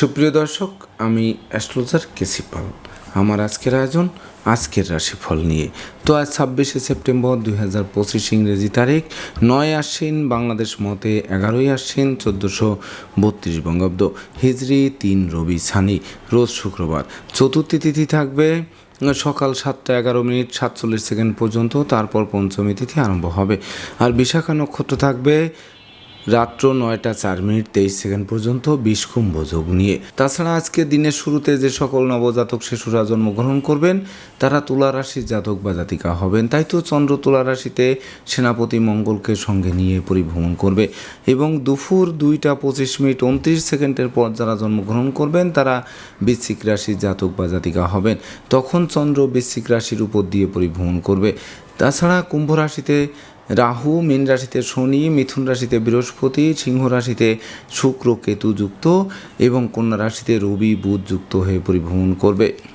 সুপ্রিয় দর্শক, আমি অ্যাস্ট্রোলজার কেসি পাল। আমার আজকের আয়োজন, আজকের রাশিফল নিয়ে। তো আজ ছাব্বিশে সেপ্টেম্বর দুই হাজার পঁচিশ ইংরেজি তারিখ, নয় আশ্বিন, বাংলাদেশ মতে এগারোই আশ্বিন, চোদ্দোশো বত্রিশ বঙ্গাব্দ। হিজরি তিন, রবি সানি রোজ শুক্রবার। চতুর্থী তিথি থাকবে, সকাল সাতটা এগারো মিনিট সাতচল্লিশ সেকেন্ড পর্যন্ত, তারপর পঞ্চমী তিথি আরম্ভ হবে। আর বিশাখা নক্ষত্র থাকবে রাত্র নয়টা চার মিনিট তেইশ সেকেন্ড পর্যন্ত বিষ কুম্ভ যোগ নিয়ে। তাছাড়া আজকে দিনের শুরুতে যে সকল নবজাতক শিশুরা জন্মগ্রহণ করবেন, তারা তুলা রাশির জাতক বা জাতিকা হবেন। তাই তো চন্দ্র তুলা রাশিতে সেনাপতি মঙ্গলকে সঙ্গে নিয়ে পরিভ্রমণ করবে। এবং দুপুর দুইটা পঁচিশ মিনিট উনত্রিশ সেকেন্ডের পর যারা জন্মগ্রহণ করবেন, তারা বৃশ্চিক রাশির জাতক বা জাতিকা হবেন। তখন চন্দ্র বৃশ্চিক রাশির উপর দিয়ে পরিভ্রমণ করবে। তাছাড়া কুম্ভ রাশিতে রাহু, মীন রাশিতে শনি, মিথুন রাশিতে বৃহস্পতি, সিংহ রাশিতে শুক্র কেতু যুক্ত এবং কন্যা রাশিতে রবি, বুধ যুক্ত হয়ে পরিভ্রমণ করবে।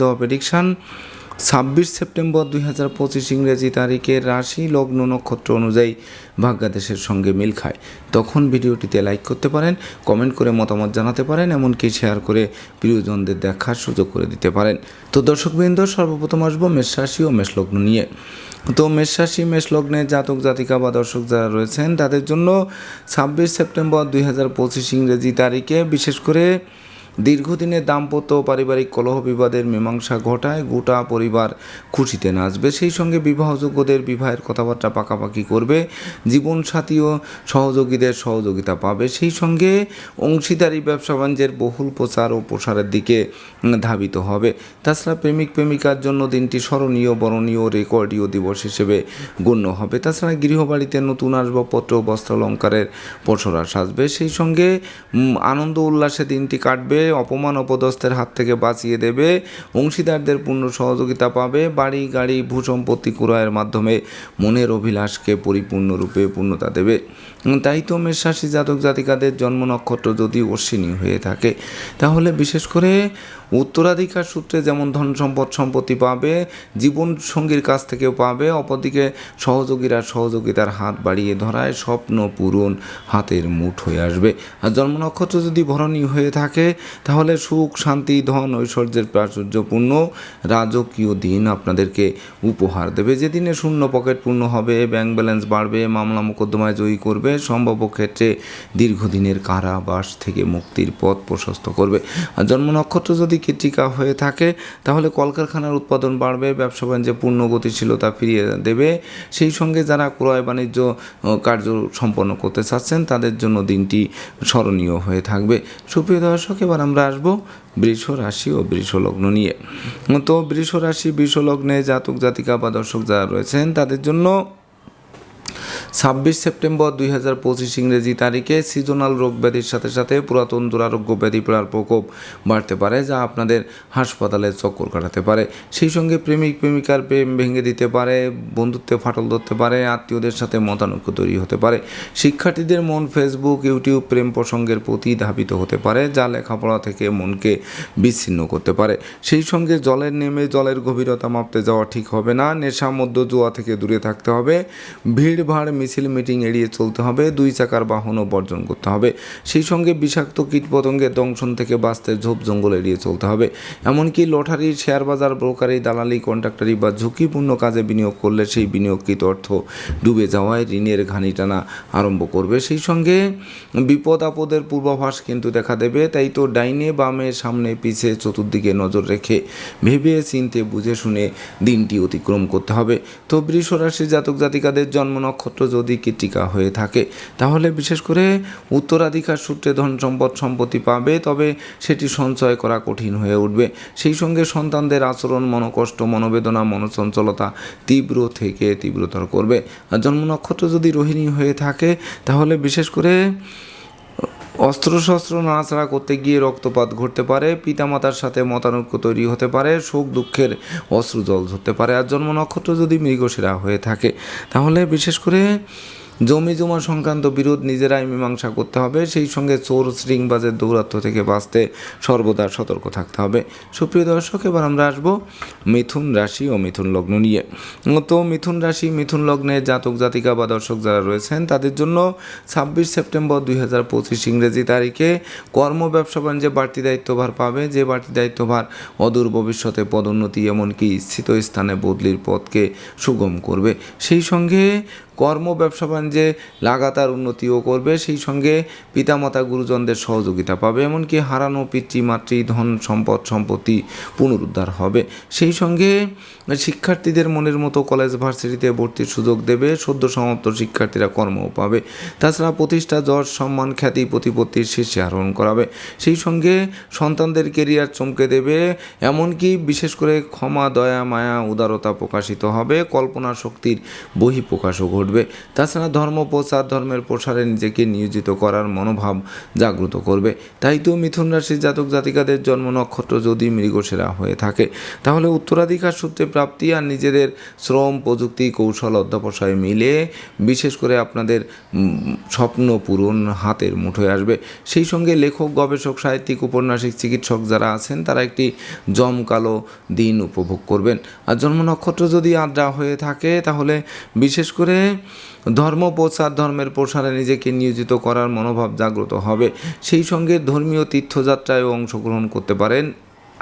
দেওয়া প্রেডিকশান ছাব্বিশ সেপ্টেম্বর দুই হাজার পঁচিশ ইংরেজি তারিখে রাশি লগ্ন নক্ষত্র অনুযায়ী ভাগ্যাদেশের সঙ্গে মিল খায়। তখন ভিডিওটিতে লাইক করতে পারেন কমেন্ট করে মতামত জানাতে পারেন, এমনকি শেয়ার করে প্রিয়জনদের দেখার সুযোগ করে দিতে পারেন। তো দর্শকবৃন্দ, সর্বপ্রথম আসব মেষ রাশি ও মেষ লগ্ন নিয়ে। তো মেষ রাশি, মেষ লগ্নের জাতক, জাতিকা বা দর্শক যারা রয়েছেন, তাদের জন্য ছাব্বিশ সেপ্টেম্বর দুই হাজার পঁচিশ ইংরেজি তারিখে বিশেষ করে দীর্ঘদিনের দাম্পত্য পারিবারিক কলহ বিবাদের মীমাংসা ঘটায় গোটা পরিবার খুশিতে নাচবে। সেই সঙ্গে বিবাহযোগ্যদের বিবাহের কথাবার্তা পাকাপাকি করবে। জীবনসাথী ও সহযোগীদের সহযোগিতা পাবে। সেই সঙ্গে অংশীদারি, ব্যবসা বাণিজ্যের বহুল প্রচার ও প্রসারের দিকে ধাবিত হবে। তাছাড়া প্রেমিক প্রেমিকার জন্য দিনটি স্মরণীয়, বরণীয় রেকর্ডীয় দিবস হিসেবে গণ্য হবে। তাছাড়া গৃহবাড়িতে নতুন আসবাবপত্র বস্ত্রালঙ্কারের পসরা সাজবে। সেই সঙ্গে আনন্দ উল্লাসে দিনটি কাটবে। অপমান অপদস্থের হাত থেকে বাঁচিয়ে দেবে। অংশীদারদের পূর্ণ সহযোগিতা পাবে বাড়ি, গাড়ি ভূ সম্পত্তি ক্রয়ের মাধ্যমে। মনের অভিলাষকে পরিপূর্ণরূপে পূর্ণতা দেবে। তাই তো মেষরাশি জাতক জাতিকাদের জন্ম নক্ষত্র যদি অশ্বিনী হয়ে থাকে, তাহলে বিশেষ করে উত্তরাধিকার সূত্রে যেমন ধন সম্পদ সম্পত্তি পাবে, জীবন সঙ্গীর কাছ থেকেও পাবে, অপরদিকে সহযোগীরা সহযোগিতার হাত বাড়িয়ে ধরায়, স্বপ্ন পূরণ হাতের মুঠ হয়ে আসবে। আর জন্ম নক্ষত্র যদি ভরণী হয়ে থাকে, তাহলে সুখ, শান্তি, ধন, ঐশ্বর্যের প্রাচুর্যপূর্ণ রাজকীয় দিন আপনাদেরকে উপহার দেবে। যেদিনে শূন্য পকেট পূর্ণ হবে ব্যাংক ব্যালেন্স বাড়বে, মামলা মোকদ্দমায় জয়ী করবে, সম্ভাব্য ক্ষেত্রে দীর্ঘদিনের কারাবাস থেকে মুক্তির পথ প্রশস্ত করবে। আর জন্ম নক্ষত্র যদি কৃতিকা হয়ে থাকে, তাহলে কলকারখানার উৎপাদন বাড়বে, ব্যবসা বাণিজ্যে পূর্ণ গতিশীলতা ফিরিয়ে দেবে। সেই সঙ্গে যারা ক্রয় বাণিজ্য কার্য সম্পন্ন করতে চাচ্ছেন, তাদের জন্য দিনটি স্মরণীয় হয়ে থাকবে। সুপ্রিয় দর্শক, এবার আমরা আসব বৃষ রাশি ও বৃষ লগ্ন নিয়ে। তো বৃষ রাশি বৃষ লগ্নে জাতক জাতিকা বা দর্শক যারা রয়েছেন, তাদের জন্য ছাব্বিশ সেপ্টেম্বর দুই হাজার পঁচিশ ইংরেজি তারিখে সিজনাল রোগ ব্যাধির সাথে সাথে পুরাতন দুরারোগ্য ব্যাধি পীড়ার প্রকোপ বাড়তে পারে, যা আপনাদের হাসপাতালে চক্কর কাটাতে পারে। সেই সঙ্গে প্রেমিক প্রেমিকার প্রেম ভেঙে দিতে পারে, বন্ধুত্বে ফাটল ধরতে পারে, আত্মীয়দের সাথে মতানৈক্য তৈরি হতে পারে। শিক্ষার্থীদের মন ফেসবুক, ইউটিউব প্রেম প্রসঙ্গের প্রতি ধাবিত হতে পারে, যা লেখাপড়া থেকে মনকে বিচ্ছিন্ন করতে পারে। সেই সঙ্গে জলের নেমে জলের গভীরতা মাপতে যাওয়া ঠিক হবে না, নেশা মধ্য জোয়া থেকে দূরে থাকতে হবে। ভিড় ভাড় মিছিল মিটিং এড়িয়ে চলতে হবে, দুই চাকার বাহনও বর্জন করতে হবে। সেই সঙ্গে বিষাক্ত কীটপতঙ্গের দংশন থেকে বাঁচতে ঝোপ জঙ্গল এড়িয়ে চলতে হবে। এমনকি লটারি শেয়ার বাজার ব্রোকারি দালালি, কন্ট্রাক্টারি বা ঝুঁকিপূর্ণ কাজে বিনিয়োগ করলে সেই বিনিয়োগকৃত অর্থ ডুবে যাওয়ায় ঋণের ঘানি টানা আরম্ভ করবে। সেই সঙ্গে বিপদ আপদের পূর্বাভাস কিন্তু দেখা দেবে, তাই তো ডাইনে বামে সামনে পিছে চতুর্দিকে নজর রেখে ভেবে চিনতে বুঝে শুনে দিনটি অতিক্রম করতে হবে। তো বৃষ রাশি জাতক জাতিকাদের জন্ম নক্ষত্র যদি কৃতিকা হয়ে থাকে, তাহলে বিশেষ করে উত্তরাধিকার সূত্রে ধন সম্পদ সম্পত্তি পাবে, তবে সেটি সঞ্চয় করা কঠিন হয়ে উঠবে। সেই সঙ্গে সন্তানদের আচরণ, মনোকষ্ট, মনোবেদনা, মনোচঞ্চলতা তীব্র থেকে তীব্রতর করবে। আর জন্ম নক্ষত্র যদি রোহিণী হয়ে থাকে, তাহলে বিশেষ করে অস্ত্রশস্ত্র নাড়াচাড়া করতে গিয়ে রক্তপাত ঘটতে পারে, পিতামাতার সাথে মতানৈক্য তৈরি হতে পারে শোক দুঃখের অশ্রু জল ধরতে পারে। আর জন্ম নক্ষত্র যদি মৃগশিরা হয়ে থাকে, তাহলে বিশেষ করে জমি জমা সংক্রান্ত বিরোধ নিজেরাই মীমাংসা করতে হবে। সেই সঙ্গে চোর শৃঙ্গবাজের দৌরাত্ম থেকে বাঁচতে সর্বদা সতর্ক থাকতে হবে। সুপ্রিয় দর্শক, এবার আমরা আসব মিথুন রাশি ও মিথুন লগ্ন নিয়ে। তো মিথুন রাশি, মিথুন লগ্নে জাতক, জাতিকা বা দর্শক যারা রয়েছেন, তাদের জন্য ছাব্বিশ সেপ্টেম্বর দুই হাজার পঁচিশ ইংরেজি তারিখে কর্ম, ব্যবসা, বাণিজ্যে বাড়তি দায়িত্বভার পাবে। যে বাড়তি দায়িত্বভার অদূর ভবিষ্যতে পদোন্নতি, এমনকি স্থিত স্থানে বদলির পথকে সুগম করবে। সেই সঙ্গে কর্ম ব্যবসা বাণিজ্যে লাগাতার উন্নতিও করবে, সেই সঙ্গে পিতামাতা গুরুজনদের সহযোগিতা পাবে, এমনকি হারানো পিতৃ, মাতৃ, ধন সম্পদ, সম্পত্তি পুনরুদ্ধার হবে। সেই সঙ্গে শিক্ষার্থীদের মনের মতো কলেজ ভার্সিটিতে ভর্তির সুযোগ দেবে, সদ্য সমাপ্ত শিক্ষার্থীরা কর্মও পাবে। তাছাড়া প্রতিষ্ঠা, যশ, সম্মান, খ্যাতি, প্রতিপত্তির শীর্ষে আরোহণ করাবে। সেই সঙ্গে সন্তানদের কেরিয়ার চমকে দেবে, এমনকি বিশেষ করে ক্ষমা, দয়া, মায়া, উদারতা প্রকাশিত হবে, কল্পনা শক্তির বহিঃপ্রকাশও ঘটবে। তাছাড়া ধর্ম প্রচার, ধর্মের প্রসারে নিজেকে নিয়োজিত করার মনোভাব জাগ্রত করবে। তাই তো মিথুন রাশির জাতক জাতিকাদের জন্ম নক্ষত্র যদি মৃগসেরা হয়ে থাকে, তাহলে উত্তরাধিকার সূত্রে প্রাপ্তি আর নিজেদের শ্রম, প্রযুক্তি, কৌশল অধ্যাবসায় মিলে বিশেষ করে আপনাদের স্বপ্ন পূরণ হাতের মুঠোয় আসবে। সেই সঙ্গে লেখক, গবেষক, সাহিত্যিক, উপন্যাসিক, চিকিৎসক যারা আছেন, তারা একটি জমকালো দিন উপভোগ করবেন। আর জন্ম নক্ষত্র যদি আদ্রা হয়ে থাকে, তাহলে বিশেষ করে ধর্ম প্রচার, ধর্মের প্রসারে নিজেকে নিয়োজিত করার মনোভাব জাগ্রত হবে। সেই সঙ্গে ধর্মীয় তীর্থযাত্রায়ও অংশগ্রহণ করতে পারেন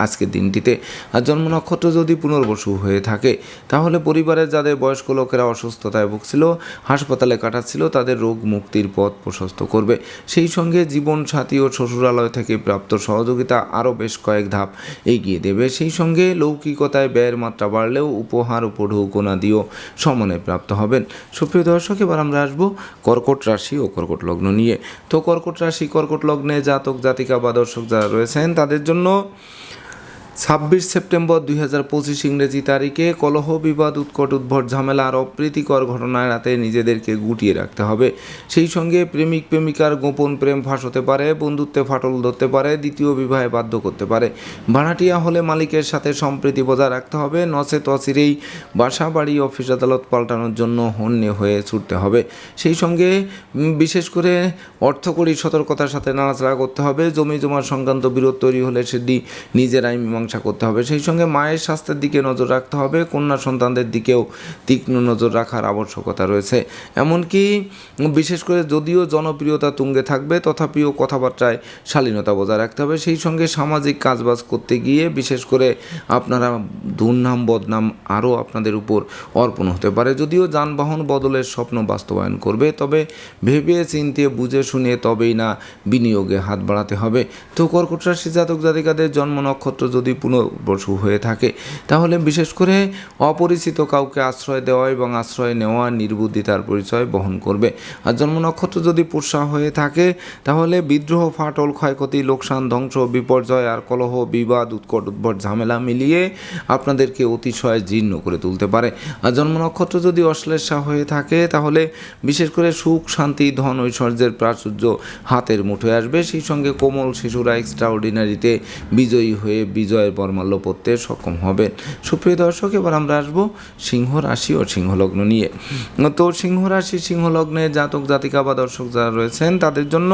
আজকের দিনটিতে। আর জন্ম নক্ষত্র যদি পুনর্বসু হয়ে থাকে, তাহলে পরিবারের যাদের বয়স্ক লোকেরা অসুস্থতায় ভুগছিল, হাসপাতালে কাটাচ্ছিল, তাদের রোগ মুক্তির পথ প্রশস্ত করবে। সেই সঙ্গে জীবন সাথী ও শ্বশুরালয় থেকে প্রাপ্ত সহযোগিতা আরও বেশ কয়েক ধাপ এগিয়ে দেবে। সেই সঙ্গে লৌকিকতায় ব্যয়ের মাত্রা বাড়লেও উপহার উপঢৌকনা দিয়েও সমানে প্রাপ্ত হবেন। সুপ্রিয় দর্শক, এবার আমরা আসব কর্কট রাশি ও কর্কট লগ্ন নিয়ে। তো কর্কট রাশি, কর্কট লগ্নে জাতক, জাতিকা বা দর্শক যারা রয়েছেন, তাদের জন্য ছাব্বিশ সেপ্টেম্বর দুই হাজার পঁচিশ ইংরেজি তারিখে কলহ, বিবাদ, উৎকট, উদ্ভট, ঝামেলা আর অপ্রীতিকর ঘটনা এড়াতে নিজেদেরকে গুটিয়ে রাখতে হবে। সেই সঙ্গে প্রেমিক, প্রেমিকার গোপন প্রেম ফাঁস হতে পারে, বন্ধুত্বে ফাটল ধরতে পারে, দ্বিতীয় বিবাহে বাধ্য করতে পারে। ভাড়াটিয়া হলে মালিকের সাথে সম্প্রীতি বজায় রাখতে হবে নচে তসিরেই বাসা, বাড়ি, অফিস, আদালত পাল্টানোর জন্য হন্যে হয়ে ছুটতে হবে। সেই সঙ্গে বিশেষ করে অর্থকরী সতর্কতার সাথে নাড়াচাড়া করতে হবে। জমি জমার সংক্রান্ত বিরোধ তৈরি হলে সেটি নিজেরাই মীমাংসা করতে হবে। সেই সঙ্গে মায়ের স্বাস্থ্যের দিকে নজর রাখতে হবে। কন্যা সন্তানদের দিকেও তীক্ষ্ণ নজর রাখার আবশ্যকতা রয়েছে। এমনকি বিশেষ করে যদিও জনপ্রিয়তা তুঙ্গে থাকবে, তথাপিও কথাবার্তায় শালীনতা বজায় রাখতে হবে। সেই সঙ্গে সামাজিক কাজবাজ করতে গিয়ে বিশেষ করে আপনারা দুর্নাম, বদনাম আরও আপনাদের উপর অর্পণ হতে পারে। যদিও যানবাহন বদলের স্বপ্ন বাস্তবায়ন করবে, তবে ভেবে, চিনতে, বুঝে, শুনে তবেই না বিনিয়োগে হাত বাড়াতে হবে। তো কর্কট রাশি জাতক জাতিকাদের জন্ম নক্ষত্র যদি পুনর্বসু হয়ে থাকে। তাহলে বিশেষ করে অপরিচিত কাউকে আশ্রয় দেওয়া এবং আশ্রয় নেওয়া নির্বুদ্ধিতার পরিচয় বহন করবে। আর জন্ম নক্ষত্র যদি পুষা হয়ে থাকে, তাহলে বিদ্রোহ, ফাটল, ক্ষয়ক্ষতি, লোকসান, ধ্বংস, বিপর্যয় আর কলহ, বিবাদ, উৎকট, উদ্ভট ঝামেলা মিলিয়ে আপনাদেরকে অতিশয় জীর্ণ করে তুলতে পারে। আর জন্ম নক্ষত্র যদি অশ্লেষা হয়ে থাকে, তাহলে বিশেষ করে সুখ, শান্তি, ধন, ঐশ্বর্যের প্রাচুর্য হাতের মুঠোয় আসবে। সেই সঙ্গে কোমল শিশুরা এক্সট্রা অর্ডিনারিতে বিজয়ী হয়ে বিজয়ের বর্মাল্য পড়তে সক্ষম হবেন। সুপ্রিয় দর্শক, এবার আমরা আসব সিংহ রাশি ও সিংহলগ্ন নিয়ে। তো সিংহ রাশি সিংহলগ্নে জাতক জাতিকা বা দর্শক যারা রয়েছেন, তাদের জন্য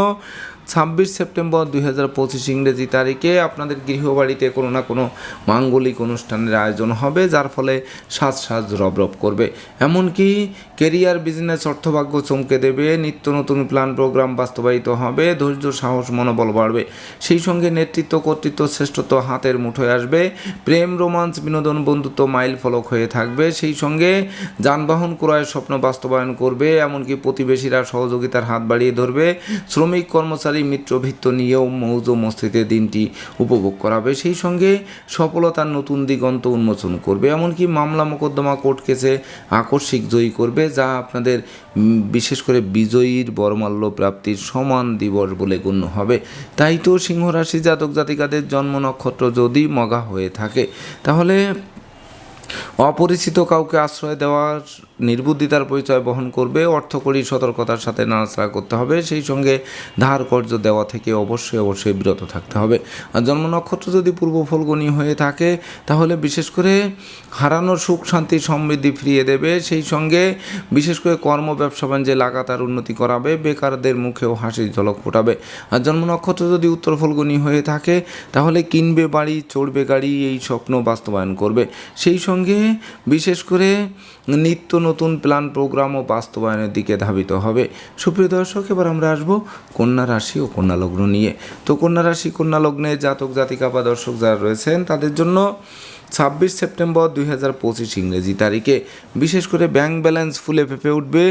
ছাব্বিশ সেপ্টেম্বর দুই হাজার পঁচিশ ইংরেজি তারিখে আপনাদের গৃহবাড়িতে কোনো না কোনো মাঙ্গলিক অনুষ্ঠানের আয়োজন হবে, যার ফলে সাজ সাজ রব করবে। এমনকি কেরিয়ার, বিজনেস, অর্থভাগ্য চমকে দেবে, নিত্য নতুন প্ল্যান প্রোগ্রাম বাস্তবায়িত হবে, ধৈর্য, সাহস, মনোবল বাড়বে। সেই সঙ্গে নেতৃত্ব, কর্তৃত্ব, শ্রেষ্ঠত্ব হাতের মুঠোয় আসবে, প্রেম, রোমান্স, বিনোদন, বন্ধুত্ব মাইল ফলক হয়ে থাকবে। সেই সঙ্গে যানবাহন ক্রয়ের স্বপ্ন বাস্তবায়ন করবে, এমনকি প্রতিবেশীরা সহযোগিতার হাত বাড়িয়ে ধরবে। শ্রমিক, কর্মচারী মিত্রভিত্ত নিয়েও মৌজ মস্তিতে দিনটি উপভোগ করাবে। সেই সঙ্গে সফলতার নতুন দিগন্ত উন্মোচন করবে। এমনকি মামলা মোকদ্দমা কোর্ট কেসে আকস্মিক জয়ী করবে, যা আপনাদের বিশেষ করে বিজয়ীর বরমাল্য প্রাপ্তির সমান দিবস বলে গণ্য হবে। তাই তো সিংহরাশি জাতক জাতিকাদের জন্ম নক্ষত্র যদি মগা হয়ে থাকে, তাহলে অপরিচিত কাউকে আশ্রয় দেওয়ার নির্বুদ্ধিতার পরিচয় বহন করবে অর্থকরী সতর্কতার সাথে নাড়াচাড়া করতে হবে, সেই সঙ্গে ধার কর্য দেওয়া থেকে অবশ্যই অবশ্যই বিরত থাকতে হবে। আর জন্ম নক্ষত্র যদি পূর্ব ফলগুনি হয়ে থাকে, তাহলে বিশেষ করে হারানোর সুখ, শান্তি, সমৃদ্ধি ফিরিয়ে দেবে, সেই সঙ্গে বিশেষ করে কর্ম, ব্যবসা বাণিজ্যে লাগাতার উন্নতি করাবে, বেকারদের মুখেও হাসির ঝলক ফোটাবে। আর জন্ম নক্ষত্র যদি উত্তর ফলগুনি হয়ে থাকে, তাহলে কিনবে বাড়ি, চড়বে গাড়ি, এই স্বপ্ন বাস্তবায়ন করবে। সেই সঙ্গে বিশেষ করে নিত্য নতুন প্ল্যান প্রোগ্রাম ও বাস্তবায়নের দিকে ধাবিত হবে। সুপ্রিয় দর্শক, এবার আমরা আসব কন্যা রাশি ও কন্যা লগ্ন নিয়ে। তো কন্যা রাশি, কন্যা লগ্নে জাতক, জাতিকা বা দর্শক যারা রয়েছেন, তাদের জন্য ছাব্বিশ সেপ্টেম্বর দুই হাজার পঁচিশ ইংরেজি তারিখে বিশেষ করে ব্যাংক ব্যালেন্স ফুলে ফেঁপে উঠবে।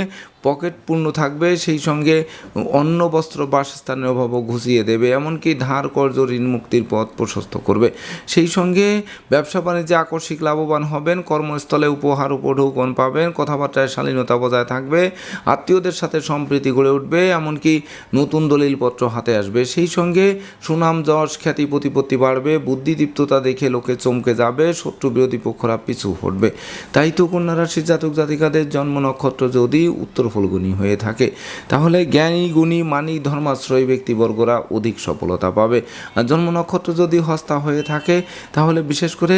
পকেট পূর্ণ থাকবে, সেই সঙ্গে অন্ন, বস্ত্র, বাসস্থানের অভাবও ঘুষিয়ে দেবে, এমনকি ধার কর্জ, ঋণ মুক্তির পথ প্রশস্ত করবে। সেই সঙ্গে ব্যবসা বাণিজ্যে আকস্মিক লাভবান হবেন, কর্মস্থলে উপহার উপঢৌকন পাবেন, কথাবার্তায় শালীনতা বজায় থাকবে, আত্মীয়দের সাথে সম্প্রীতি গড়ে উঠবে, এমনকি নতুন দলিলপত্র হাতে আসবে। সেই সঙ্গে সুনাম, যশ, খ্যাতি, প্রতিপত্তি বাড়বে, বুদ্ধিদীপ্ততা দেখে লোকে চমকে যাবে, শত্রু বিরোধী পক্ষরা পিছু হটবে। তাই তো কন্যা রাশির জাতক জাতিকাদের জন্ম নক্ষত্র যদি উত্তর ফলগুনি হয়ে থাকে। তাহলে জ্ঞানী, গুণী মানিক ধর্মাশ্রয়ী ব্যক্তিবর্গরা অধিক সফলতা পাবে। আর জন্ম নক্ষত্র যদি হস্তা হয়ে থাকে, তাহলে বিশেষ করে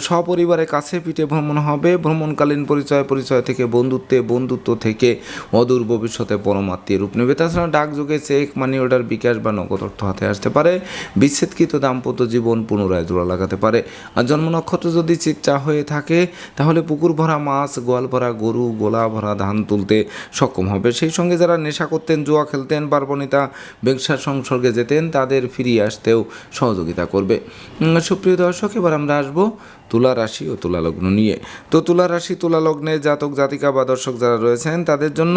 সপরিবারে কাছে পিঠে ভ্রমণ হবে। ভ্রমণকালীন পরিচয় পরিচয় থেকে বন্ধুত্বে, বন্ধুত্ব থেকে অদূর ভবিষ্যতে পরমাত্মীয় রূপ নেবে। তাছাড়া ডাকযোগে চেক, মানি অর্ডার, বিকাশ বা নগদ অর্থ হাতে আসতে পারে। বিচ্ছেদকৃত দাম্পত্য জীবন পুনরায় জোড়া লাগাতে পারে। আর জন্ম নক্ষত্র যদি চিত্রা হয়ে থাকে, তাহলে পুকুর ভরা মাছ, গোয়াল ভরা গরু গোলা ভরা ধান তুলতে সক্ষম হবে। সেই সঙ্গে যারা নেশা করতেন, জুয়া খেলতেন, পার্বণিতা ব্যবসার সংসর্গে যেতেন, তাদের ফিরিয়ে আসতেও সহযোগিতা করবে। সুপ্রিয় দর্শক, এবার আমরা আসব তুলা রাশি ও তুলা লগ্ন নিয়ে। তো তুলা রাশি তুলা লগ্নে জাতক, জাতিকা বা দর্শক যারা রয়েছেন, তাদের জন্য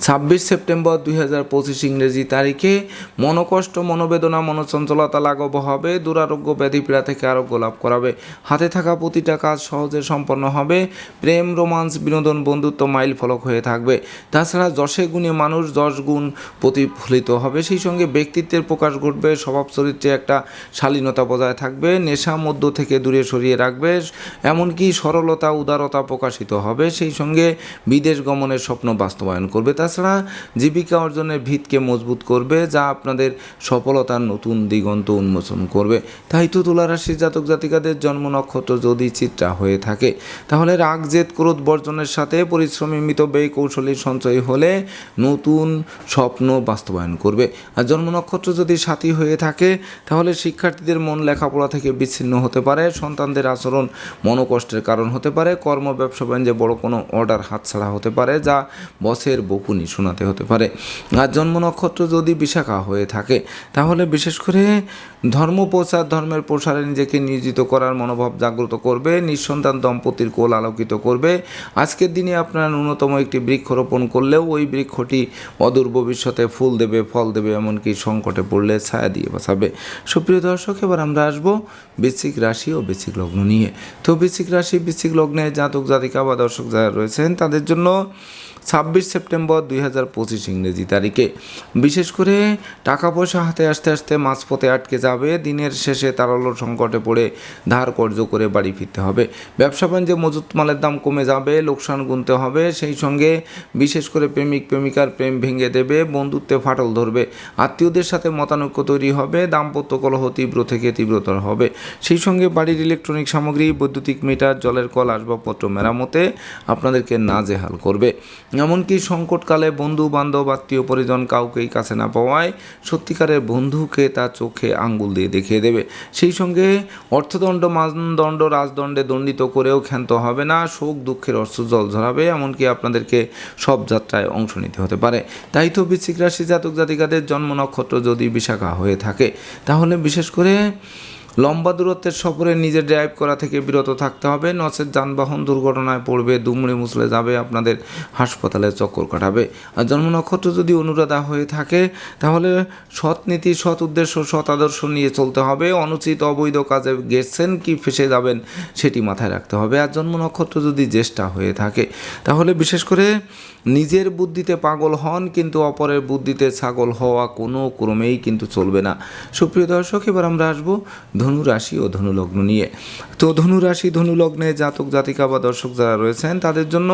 ছাব্বিশ সেপ্টেম্বর দুই হাজার পঁচিশ ইংরেজি তারিখে মনোকষ্ট, মনোবেদনা, মনোচঞ্চলতা লাঘব হবে, দুরারোগ্য ব্যাধি পীড়া থেকে আরোগ্য লাভ করাবে। হাতে থাকা প্রতিটা কাজ সহজে সম্পন্ন হবে। প্রেম, রোমান্স, বিনোদন, বন্ধুত্ব মাইল ফলক হয়ে থাকবে। তাছাড়া যশে গুণে মানুষ দশ গুণ প্রতিফলিত হবে। সেই সঙ্গে ব্যক্তিত্বের প্রকাশ ঘটবে, স্বভাব চরিত্রে একটা শালীনতা বজায় থাকবে, নেশা মধ্য থেকে দূরে সরিয়ে রাখবে, এমনকি সরলতা, উদারতা প্রকাশিত হবে। সেই সঙ্গে বিদেশ গমনের স্বপ্ন বাস্তবায়ন করবে। তাছাড়া জীবিকা অর্জনের ভিতকে মজবুত করবে, যা আপনাদের সফলতার নতুন দিগন্ত উন্মোচন করবে। তাই তো তুলা রাশির জাতক জাতিকাদের জন্ম নক্ষত্র যদি চিত্রা হয়ে থাকে, তাহলে রাগ, জেদ, ক্রোধ বর্জনের সাথে পরিশ্রমী মিত ব্যয় কৌশলী সঞ্চয় হলে নতুন স্বপ্ন বাস্তবায়ন করবে। আর জন্ম নক্ষত্র যদি সাথী হয়ে থাকে, তাহলে শিক্ষার্থীদের মন লেখাপড়া থেকে বিচ্ছিন্ন হতে পারে, সন্তানদের আচরণ মনোকষ্টের কারণ হতে পারে, কর্ম, ব্যবসা বাণিজ্যে বড় কোনো অর্ডার হাতছাড়া হতে পারে, যা বসের বকুনি শোনাতে হতে পারে। আর জন্ম নক্ষত্র যদি বিশাখা হয়ে থাকে, তাহলে বিশেষ করে ধর্ম প্রচার, ধর্মের প্রসারে নিজেকে নিয়োজিত করার মনোভাব জাগ্রত করবে, নিঃসন্তান দম্পতির কোল আলোকিত করবে। আজকের দিনে আপনারা ন্যূনতম একটি বৃক্ষ রোপণ করলেও ওই বৃক্ষটি অদূর ভবিষ্যতে ফুল দেবে, ফল দেবে, এমনকি সংকটে পড়লে ছায়া দিয়ে বাঁচাবে। সুপ্রিয় দর্শক, এবার আমরা আসব বৃশ্চিক রাশি ও বৃশ্চিক লগ্ন নিয়ে। তো বৃশ্চিক রাশি, বৃশ্চিক লগ্নে জাতক জাতিকা বা দর্শক যারা রয়েছেন, তাদের জন্য ছাব্বিশ সেপ্টেম্বর দুই হাজার পঁচিশ ইংরেজি তারিখে। বিশেষ করে টাকা পয়সা হাতে আসতে আসতে মাঝপথে আটকে যাবে। দিনের শেষে তারল্য সংকটে পড়ে ধার কর্য করে বাড়ি ফিরতে হবে। ব্যবসা বাণিজ্যে মজুত মালের দাম কমে যাবে, লোকসান গুনতে হবে। সেই সঙ্গে বিশেষ করে প্রেমিক, প্রেমিকার প্রেম ভেঙে দেবে, বন্ধুত্বে ফাটল ধরবে। আত্মীয়দের সাথে মতানৈক্য তৈরি হবে, দাম্পত্য কলহ তীব্র থেকে তীব্রতর হবে। সেই সঙ্গে বাড়ির ইলেকট্রনিক সামগ্রী, বৈদ্যুতিক মিটার, জলের কল, আসবাবপত্র মেরামতে আপনাদেরকে নাজেহাল করবে। এমনকি সংকটকালে বন্ধু বান্ধব আত্মীয় পরিজন কাউকেই কাছে না পাওয়ায় সত্যিকারের বন্ধুকে তার চোখে আঙ্গুল দিয়ে দেখিয়ে দেবে। সেই সঙ্গে অর্থদণ্ড, মানদণ্ড, রাজদণ্ডে দণ্ডিত করেও ক্ষান্ত হবে না, শোক, দুঃখের অর্থ জল ঝরাবে, এমনকি আপনাদেরকে সব যাত্রায় অংশ নিতে হতে পারে। তাই তো বৃশ্চিক রাশি জাতক জাতিকাদের জন্ম নক্ষত্র যদি বিশাখা হয়ে থাকে, তাহলে বিশেষ করে লম্বা দূরত্বের সফরে নিজে ড্রাইভ করা থেকে বিরত থাকতে হবে। নচেত যানবাহন দুর্ঘটনায় পড়বে, দুমড়ে মুচড়ে যাবে, আপনাদের হাসপাতালে চক্কর কাটাবে। আর জন্ম নক্ষত্র যদি অনুরাধা হয়ে থাকে, তাহলে সৎ নীতি, সৎ উদ্দেশ্য, সৎ আদর্শ নিয়ে চলতে হবে। অনুচিত, অবৈধ কাজে গেছেন কি ফেসে যাবেন সেটি মাথায় রাখতে হবে। আর জন্ম নক্ষত্র যদি জ্যেষ্ঠা হয়ে থাকে, তাহলে বিশেষ করে নিজের বুদ্ধিতে পাগল হন, কিন্তু অপরের বুদ্ধিতে ছাগল হওয়া কোনো ক্রমেই কিন্তু চলবে না। সুপ্রিয় দর্শক, এবার আমরা আসব ধনু রাশি ও ধনুলগ্ন নিয়ে। তো ধনু রাশি ধনু জাতক, জাতিকা বা দর্শক যারা রয়েছেন, তাদের জন্য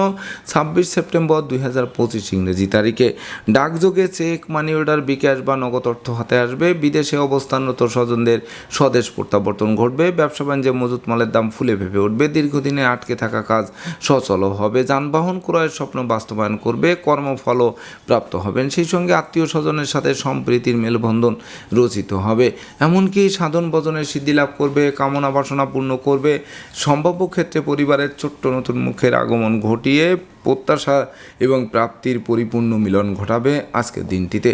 ছাব্বিশ সেপ্টেম্বর দুই হাজার পঁচিশ ইংরেজি তারিখে। ডাকযোগে চেক মানি অর্ডার বিকাশ বা নগদ অর্থ হাতে আসবে। বিদেশে অবস্থানরত স্বজনদের স্বদেশ প্রত্যাবর্তন ঘটবে। ব্যবসা বাণিজ্যে মজুত মালের দাম ফুলে ভেবে উঠবে। দীর্ঘদিনে আটকে থাকা কাজ সচল হবে। যানবাহন ক্রয়ের স্বপ্ন বাস্তবায়ন করবে, কর্মফলও প্রাপ্ত হবেন। সেই সঙ্গে আত্মীয় স্বজনের সাথে সম্প্রীতির মেলবন্ধন রচিত হবে। এমনকি সাধন ভজনের সিদ্ধি লাভ করবে, কামনা বাসনা পূর্ণ করবে। সম্ভাব্য ক্ষেত্রে পরিবারের ছোট্ট নতুন মুখের আগমন ঘটিয়ে প্রত্যাশা এবং প্রাপ্তির পরিপূর্ণ মিলন ঘটাবে আজকের দিনটিতে।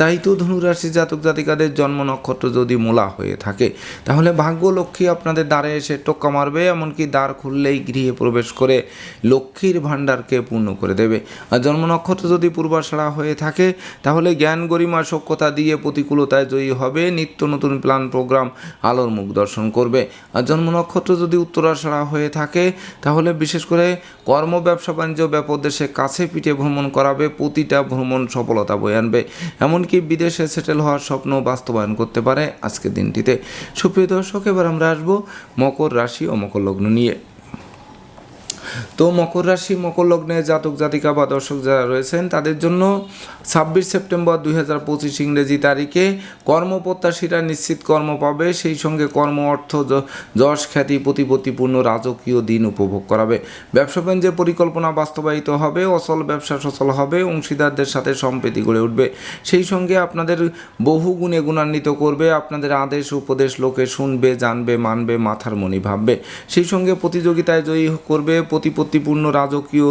তাই তো ধনুরাশি জাতক জাতিকাদের জন্ম নক্ষত্র যদি মোলা হয়ে থাকে, তাহলে ভাগ্য লক্ষ্মী আপনাদের দ্বারে এসে টোক্কা মারবে। এমনকি দ্বার খুললেই গৃহে প্রবেশ করে লক্ষ্মীর ভাণ্ডারকে পূর্ণ করে দেবে। জন্ম নক্ষত্র যদি পূর্বাশাড়া হয়ে থাকে, তাহলে জ্ঞান গরিমা সক্ষতা দিয়ে প্রতিকূলতায় জয়ী হবে। নিত্য নতুন প্ল্যান প্রোগ্রাম আলোর মুখ দর্শন করবে। আর জন্ম নক্ষত্র যদি উত্তরাশাড়া হয়ে থাকে, তাহলে বিশেষ করে কর্ম, ব্যবসা, বাণিজ্য, ব্যাপদেশে কাছে পিঠে ভ্রমণ করাবে, প্রতিটা ভ্রমণ সফলতা বয়ে আনবে। এমনকি বিদেশে সেটেল হওয়ার স্বপ্ন বাস্তবায়ন করতে পারে আজকের দিনটিতে। সুপ্রিয় দর্শক, এবার আমরা আসব মকর রাশি ও মকর লগ্ন নিয়ে। তো মকর রাশি, মকর লগ্নে জাতক, জাতিকা বা দর্শক যারা রয়েছেন, তাদের জন্য ছাব্বিশ সেপ্টেম্বর দুই হাজার পঁচিশ ইংরেজি তারিখে কর্মপ্রত্যাশীরা নিশ্চিত কর্ম পাবে। সেই সঙ্গে কর্ম, অর্থ যশ, খ্যাতি, প্রতিপত্তিপূর্ণ রাজকীয় দিন উপভোগ করাবে। ব্যবসা বাণিজ্যের পরিকল্পনা বাস্তবায়িত হবে অসল ব্যবসা সচল হবে, অংশীদারদের সাথে সম্প্রীতি গড়ে উঠবে। সেই সঙ্গে আপনাদের বহু গুণে গুণান্বিত করবে, আপনাদের আদেশ, উপদেশ লোকে শুনবে, জানবে, মানবে, মাথার মনি ভাববে। সেই সঙ্গে প্রতিযোগিতায় জয়ী করবে প্রতিপত্তিপূর্ণ রাজকীয়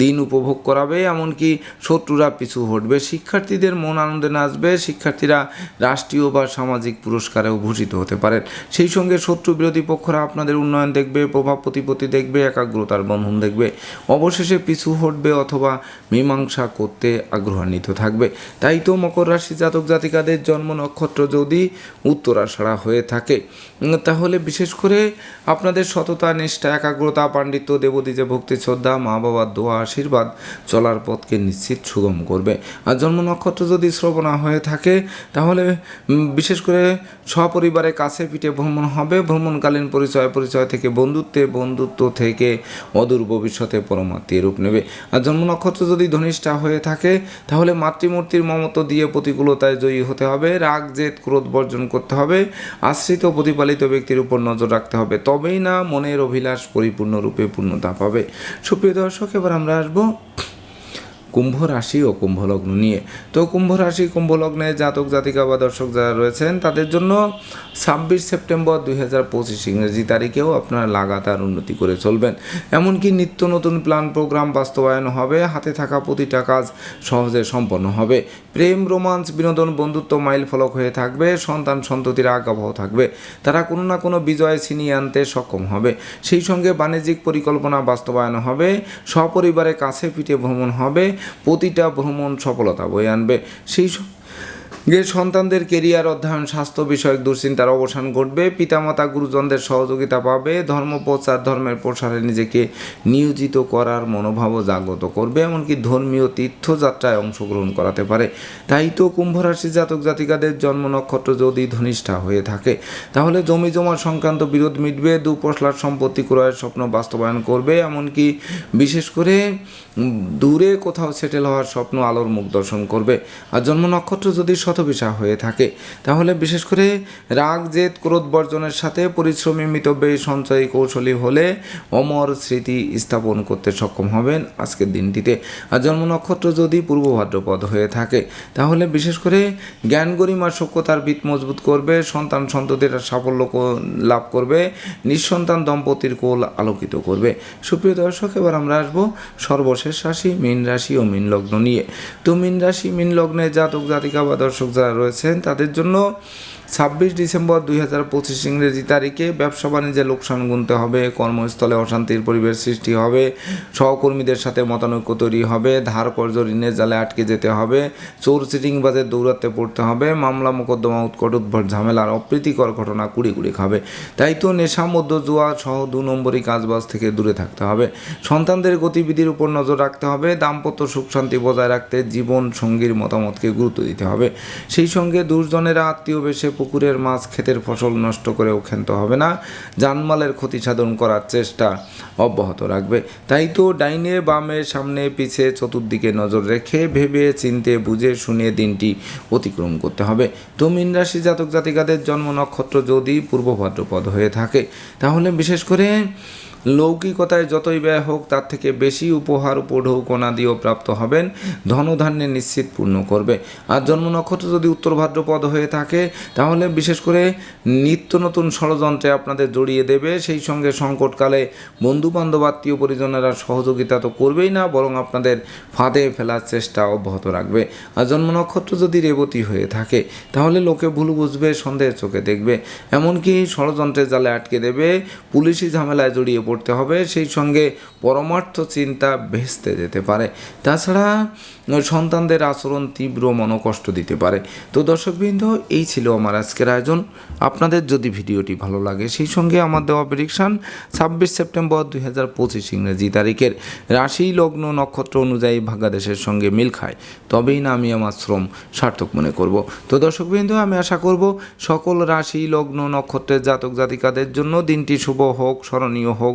দিন উপভোগ করাবে, এমনকি শত্রুরা পিছু হটবে। শিক্ষার্থীদের মন আনন্দে নাচবে, শিক্ষার্থীরা রাষ্ট্রীয় বা সামাজিক পুরস্কারেও ভূষিত হতে পারেন। সেই সঙ্গে শত্রু বিরোধী পক্ষরা আপনাদের উন্নয়ন দেখবে, প্রভাব প্রতিপত্তি দেখবে, একাগ্রতার বন্ধন দেখবে। অবশেষে পিছু হটবে অথবা মীমাংসা করতে আগ্রহান্বিত থাকবে। তাই তো মকর রাশি জাতক জাতিকাদের জন্ম নক্ষত্র যদি উত্তরাষাড়া হয়ে থাকে। তাহলে বিশেষ করে আপনাদের সততা, নিষ্ঠা, একাগ্রতা, পাণ্ডিত্য, দেবদীজে ভক্তি, শ্রদ্ধা, মা বাবার দোয়া, আশীর্বাদ চলার পথকে নিশ্চিত সুগম করবে। আর জন্ম নক্ষত্র যদি শ্রবণা হয়ে থাকে, তাহলে বিশেষ করে সপরিবারে কাছে পিঠে ভ্রমণ হবে। ভ্রমণকালীন পরিচয় পরিচয় থেকে বন্ধুত্বে, বন্ধুত্ব থেকে অদূর ভবিষ্যতে পরমাত্মীয় রূপ নেবে। আর জন্ম নক্ষত্র যদি ধনিষ্ঠা হয়ে থাকে, তাহলে মাতৃমূর্তির মমত্ব দিয়ে প্রতিকূলতায় জয়ী হতে হবে। রাগ, জেদ, ক্রোধ বর্জন করতে হবে। আশ্রিত প্রতিপালিত ব্যক্তির উপর নজর রাখতে হবে। তবেই না মনের অভিলাষ পরিপূর্ণরূপে পূর্ণতা পাবে। সুপ্রিয় দর্শক, এবার আমরা আসব কুম্ভ রাশি ও কুম্ভ লগ্ন নিয়ে। তো কুম্ভ রাশি, কুম্ভ লগ্নে জাতক, জাতিকা বা দর্শক যারা রয়েছেন, তাদের জন্য ছাব্বিশ সেপ্টেম্বর দুই হাজার পঁচিশ ইংরেজি তারিখেও আপনারা লাগাতার উন্নতি করে চলবেন। এমনকি নিত্য নতুন প্ল্যান প্রোগ্রাম বাস্তবায়ন হবে, হাতে থাকা প্রতিটা কাজ সহজে সম্পন্ন হবে। প্রেম, রোমান্স, বিনোদন, বন্ধুত্ব মাইল ফলক হয়ে থাকবে, সন্তান সন্ততির আজ্ঞাবহ থাকবে। তারা কোনো না কোনো বিজয় ছিনিয়ে আনতে সক্ষম হবে। সেই সঙ্গে বাণিজ্যিক পরিকল্পনা বাস্তবায়ন হবে, সপরিবারে কাছে পিঠে ভ্রমণ হবে প্রতিটা ভ্রমণ সফলতা বয়ে আনবে। সেই স- যে সন্তানদের কেরিয়ার অধ্যয়ন, স্বাস্থ্য বিষয়ক দুশ্চিন্তার অবসান ঘটবে, পিতামাতা, গুরুজনদের সহযোগিতা পাবে, ধর্ম প্রচার, ধর্মের প্রসারে নিজেকে নিয়োজিত করার মনোভাবও জাগ্রত করবে, এমনকি ধর্মীয় তীর্থযাত্রায় অংশগ্রহণ করাতে পারে। তাই তো কুম্ভ রাশি জাতক জাতিকাদের জন্ম নক্ষত্র যদি ধনিষ্ঠা হয়ে থাকে, তাহলে জমি জমা সংক্রান্ত বিরোধ মিটবে দু পশলার সম্পত্তি ক্রয়ের স্বপ্ন বাস্তবায়ন করবে, এমনকি বিশেষ করে দূরে কোথাও সেটেল হওয়ার স্বপ্ন আলোর মুখ দর্শন করবে। আর জন্ম নক্ষত্র যদি শতবিশা হয়ে থাকে। তাহলে বিশেষ করে রাগ, জেদ, ক্রোধ বর্জনের সাথে পরিশ্রমী মিতব্যয়ী সঞ্চয়ী কৌশলী হলে অমর স্মৃতি স্থাপন করতে সক্ষম হবেন আজকের দিনটিতে। আর জন্ম নক্ষত্র যদি পূর্ব ভাদ্রপদ হয়ে থাকে, তাহলে বিশেষ করে জ্ঞান গরিমা সক্ষতার ভিত মজবুত করবে, সন্তান সন্ততির সাফল্য লাভ করবে, নিঃসন্তান দম্পতির কোল আলোকিত করবে। সুপ্রিয় দর্শক, এবার আমরা আসব সর্বশেষ রাশি, মীন রাশি ও মীন লগ্ন নিয়ে। তো মীন রাশি, মীন লগ্নে জাতক, জাতিকা বা দর্শক যারা রয়েছেন তাদের জন্য ছাব্বিশ ডিসেম্বর দুই হাজার পঁচিশ ইংরেজি তারিখে ব্যবসা বাণিজ্যে লোকসান গুনতে হবে, কর্মস্থলে অশান্তির পরিবেশ সৃষ্টি হবে, সহকর্মীদের সাথে মতানৈক্য তৈরি হবে ধার কর্য ঋণের জালে আটকে যেতে হবে, চোর চিটিংবাজের দৌরাত্মে পড়তে হবে, মামলা মোকদ্দমা উৎকট উদ্ভট ঝামেলার অপ্রীতিকর ঘটনা কুড়ি কুড়ি খাবে। তাই তো নেশা মধ্য জুয়া সহ দু নম্বরই কাজবাজ থেকে দূরে থাকতে হবে। সন্তানদের গতিবিধির উপর নজর রাখতে হবে, দাম্পত্য সুখ শান্তি বজায় রাখতে জীবন সঙ্গীর মতামতকে গুরুত্ব দিতে হবে। সেই সঙ্গে দুর্জনেরা আত্মীয় বেশে পুকুরের মাছ ক্ষেতের ফসল নষ্ট করেও ক্ষান্ত হবে না, জানমালের ক্ষতি সাধন করার চেষ্টা অব্যাহত রাখবে। তাই তো ডাইনে বামে সামনে পিছে চতুর্দিকে নজর রেখে ভেবে, চিনতে, বুঝে, শুনে দিনটি অতিক্রম করতে হবে। তো মীন রাশি জাতক জাতিকাদের জন্ম নক্ষত্র যদি পূর্ব ভাদ্রপদ হয়ে থাকে, তাহলে বিশেষ করে লৌকিকতায় যতই ব্যয় হোক, তার থেকে বেশি উপহার উপঢৌকনা দিয়েও প্রাপ্ত হবেন। ধনধান্যে নিশ্চিত পূর্ণ করবে। আর জন্ম নক্ষত্র যদি উত্তর ভাদ্রপদ হয়ে থাকে, তাহলে বিশেষ করে নিত্য নতুন ষড়যন্ত্রে আপনাদের জড়িয়ে দেবে। সেই সঙ্গে সংকটকালে বন্ধু বান্ধব আত্মীয় পরিজনেরা সহযোগিতা তো করবেই না, বরং আপনাদের ফাঁদে ফেলার চেষ্টা অব্যাহত রাখবে। আর জন্ম নক্ষত্র যদি রেবতী হয়ে থাকে, তাহলে লোকে ভুল বুঝবে, সন্দেহের চোখে দেখবে। এমনকি ষড়যন্ত্রের জালে আটকে দেবে, পুলিশি ঝামেলায় জড়িয়ে পড়তে হবে, সেই সঙ্গে পরমার্থ চিন্তা ভেস্তে যেতে পারে। তাছাড়া সন্তানদের আচরণ তীব্র মনোকষ্ট দিতে পারে। তো দর্শকবৃন্দ, এই ছিল আমার আজকের আয়োজন। আপনাদের যদি ভিডিওটি ভালো লাগে, সেই সঙ্গে আমার দেওয়া প্রেডিকশান ছাব্বিশ সেপ্টেম্বর দুই হাজার পঁচিশ ইংরেজি তারিখের রাশি লগ্ন নক্ষত্র অনুযায়ী ভাগ্যাদেশের সঙ্গে মিল খায়, তবেই না আমি আমার শ্রম সার্থক মনে করব। তো দর্শকবৃন্দ, আমি আশা করব সকল রাশি লগ্ন নক্ষত্রের জাতক জাতিকাদের জন্য দিনটি শুভ হোক, স্মরণীয় হোক